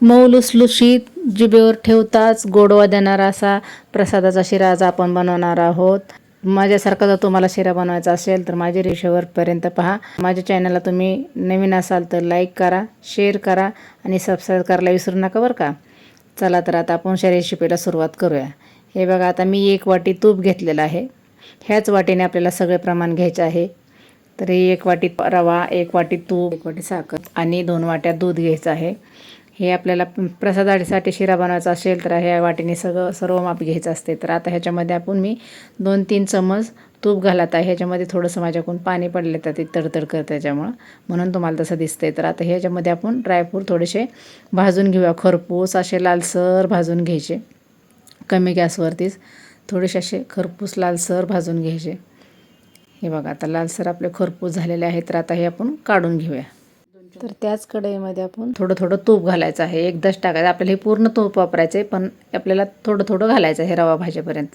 मऊ लुसलुशीत जिभेवर ठेवताच गोडवा देणारा असा प्रसादाचा शिरा आज आपण बनवणार आहोत. माझ्यासारखा जर तुम्हाला शिरा बनवायचा असेल तर माझ्या रेषेवरपर्यंत पहा. माझ्या चॅनलला तुम्ही नवीन असाल तर लाईक करा शेअर करा आणि सबस्क्राईब करायला विसरू नका बरं का? चला तर आता आपण शा रेसिपीला सुरुवात करूया. हे बघा आता मी एक वाटी तूप घेतलेलं आहे. ह्याच वाटीने आपल्याला सगळे प्रमाण घ्यायचे आहे. तर एक वाटी रवा एक वाटी तूप एक वाटी साखर आणि दोन वाट्या दूध घ्यायचं आहे. हे आपल्याला प्रसादासाठी शिरा बनवायचा असेल तर ह्या वाटीने सगळं सर्व माप घ्यायचं असते. तर आता ह्याच्यामध्ये आपण मी दोन तीन चमच तूप घालत आहे. ह्याच्यामध्ये थोडंसं माझ्याकडून पाणी पडले तर ते तडतड करतं त्याच्यामुळं. म्हणून तुम्हाला तसं दिसतंय. तर आता ह्याच्यामध्ये आपण ड्रायफ्रूट थोडेसे भाजून घेऊया. खरपूस असे लालसर भाजून घ्यायचे. कमी गॅसवरतीच थोडेसे असे खरपूस लालसर भाजून घ्यायचे. हे बघा आता लालसर आपले खरपूस झालेले आहेत. तर आता हे आपण काढून घेऊया. तर त्याच कढईमध्ये आपण थोडं थोडं तूप घालायचं आहे. एकदाच टाकायचं आपल्याला हे पूर्ण तूप वापरायचं आहे पण आपल्याला थोडं थोडं घालायचं आहे रवा भाजीपर्यंत.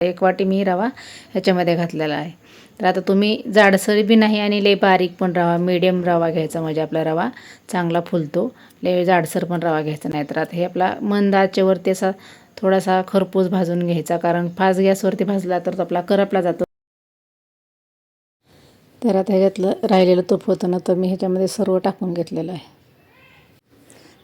एक वाटी मी रवा ह्याच्यामध्ये घातलेला आहे. तर आता तुम्ही जाडसर बी नाही आणि लय बारीक पण रवा मीडियम रवा घ्यायचा म्हणजे आपला रवा चांगला फुलतो. लय जाडसर पण रवा घ्यायचा नाही. तर आता हे आपला मंद आचेवरती असा थोडासा खरपूस भाजून घ्यायचा कारण फास्ट गॅसवरती भाजला तर तो आपला करपला जातो. तर आता ह्याच्यातलं राहिलेलं तूप होतं ना तर मी ह्याच्यामध्ये सर्व टाकून घेतलेलं आहे.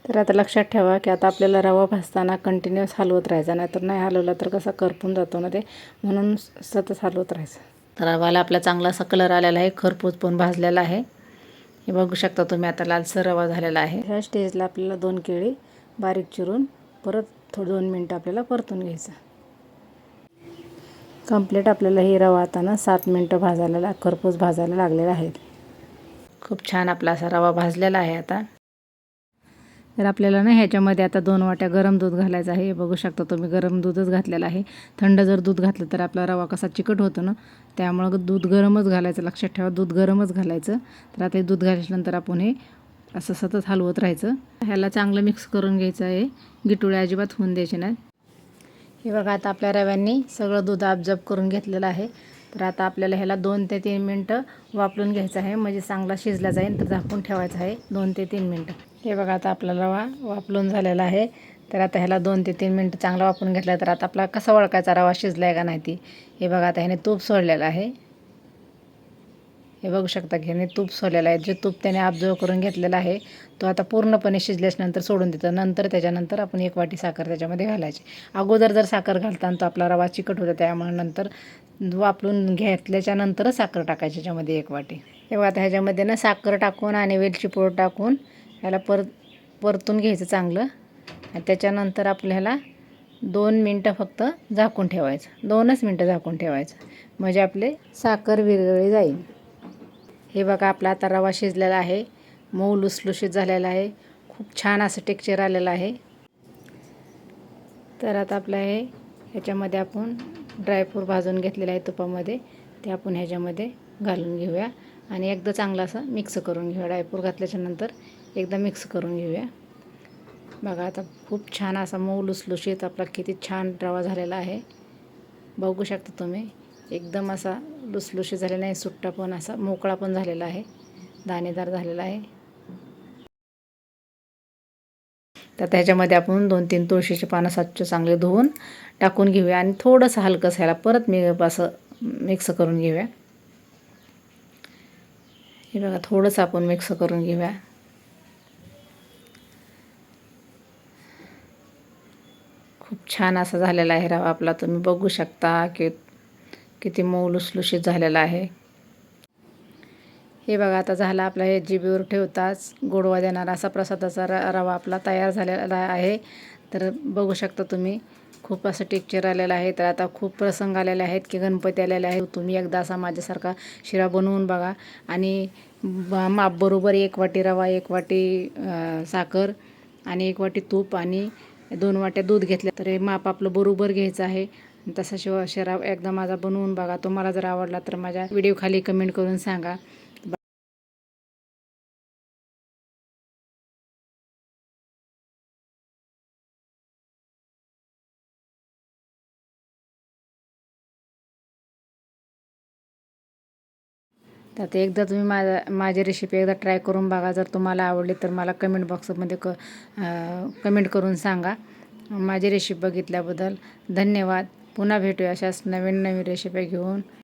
तर आता लक्षात ठेवा की आता आपल्याला रवा भाजताना कंटिन्युअस हलवत राहायचा नाहीतर नाही हलवला तर कसा करपून जातो ना ते म्हणून सतत हलवत राहायचं. तर रवाला आपला चांगला असा कलर आलेला आहे खरपूस पण भाजलेला आहे. हे बघू शकता तुम्ही आता लालसर रवा झालेला आहे. ह्या स्टेजला आपल्याला दोन केळी बारीक चिरून परत थोडं दोन मिनटं आपल्याला परतून घ्यायचं. कंप्लीट आपल्याला ही रवा आता ना सात मिनटं भाजायला खरपूस भाजायला लागलेला आहे. खूप छान आपला असा रवा भाजलेला आहे आता. तर आपल्याला ना ह्याच्यामध्ये आता दोन वाट्या गरम दूध घालायचं आहे. हे बघू शकता तुम्ही गरम दूधच घातलेलं आहे. थंड जर दूध घातलं तर आपला रवा कसा चिकट होतो ना त्यामुळं दूध गरमच घालायचं. लक्षात ठेवा दूध गरमच घालायचं. तर आता हे दूध घातल्यानंतर आपण हे असं सतत हलवत राहायचं. ह्याला चांगलं मिक्स करून घ्यायचं आहे. गिटुळे अजिबात होऊन द्यायचे नाही हे बघा आता आपल्या रव्यांनी सगळं दूध आपजप करून घेतलेलं आहे. तर आता आपल्याला ह्याला दोन ते तीन मिनटं वापरून घ्यायचं आहे. म्हणजे चांगला शिजला जाईल तर झाकून ठेवायचं आहे दोन ते तीन मिनटं. हे बघा आता आपला रवा वापरून झालेला आहे. तर आता ह्याला दोन ते तीन मिनटं चांगला वापरून घेतला तर आता आपला कसा ओळखायचा रवा शिजला आहे का नाही ती. हे बघा आता ह्याने तूप सोडलेलं आहे. हे बघू शकता की ह्याने तूप सोडलेलं आहे. जे तूप त्याने अब्झर्व करून घेतलेला आहे तो आता पूर्णपणे शिजल्याच्यानंतर सोडून देतो. नंतर त्याच्यानंतर आपण एक वाटी साखर त्याच्यामध्ये घालायची. अगोदर जर साखर घालताना तो आपला रवा चिकट होता त्यामुळे नंतर वापरून घेतल्याच्यानंतरच साखर टाकायची ह्याच्यामध्ये एक वाटी. तेव्हा आता ह्याच्यामध्ये ना साखर टाकून आणि वेलची पूड टाकून ह्याला पर परतून घ्यायचं चांगलं. आणि त्याच्यानंतर आपल्याला दोन मिनटं फक्त झाकून ठेवायचं. दोनच मिनटं झाकून ठेवायचं. म्हणजे आपले साखर विरघळी जाईल. हे बघा आपला आता रवा शिजलेला आहे. मऊ लुसलुशीत झालेला आहे. खूप छान असं टेक्चर आलेलं आहे. तर आता आपलं हे ह्याच्यामध्ये आपण ड्रायफ्रूट भाजून घेतलेलं आहे तुपामध्ये. ते आपण ह्याच्यामध्ये घालून घेऊया. आणि एकदा चांगलं असं मिक्स करून घेऊया. ड्रायफ्रूट घातल्याच्यानंतर एकदा मिक्स करून घेऊया. बघा आता खूप छान असा मऊ लुसलुशीत आपला किती छान रवा झालेला आहे. बघू शकता तुम्ही एकदम असा लुसलुशी झालेला आहे सुट्टा पण असा मोकळा पण झालेला आहे दाणेदार झालेला आहे. तर त्याच्यामध्ये आपण दोन तीन तुळशीचे पानं स्वच्छ चांगले धुवून टाकून घेऊया आणि थोडंसं हलकं ह्याला परत मी असं मिक्स करून घेऊया. हे बघा थोडंसं आपण मिक्स करून घेऊया. खूप छान असा झालेला आहे रवा आपला तुम्ही बघू शकता की किती मऊ लुसलुशीत झालेला आहे. हे बघा आता झाला आपला हे जिबीवर ठेवताच गोडवा देणारा असा प्रसादाचा र रवा आपला तयार झालेला आहे. तर बघू शकता तुम्ही खूप असं टेक्चर आलेलं आहे. तर आता खूप प्रसंग आलेले आहेत की गणपती आलेले आहेत तुम्ही एकदा असा माझ्यासारखा शिरा बनवून बघा. आणि मापबरोबर एक वाटी रवा एक वाटी साखर आणि एक वाटी तूप आणि दोन वाट्या दूध घेतल्या तर हे माप आपलं बरोबर घ्यायचं आहे. तसा शिव शराब एकदा माझा बनवून बघा. तुम्हाला जर आवडला तर माझ्या व्हिडिओ खाली कमेंट करून सांगा. तर आता एकदा तुम्ही माझा माझी रेसिपी एकदा ट्राय करून बघा. जर तुम्हाला आवडली तर मला कमेंट बॉक्समध्ये क कमेंट करून सांगा. माझी रेसिपी बघितल्याबद्दल धन्यवाद. पुन्हा भेटूया अशाच नवीन नवीन रेशिपी घेऊन.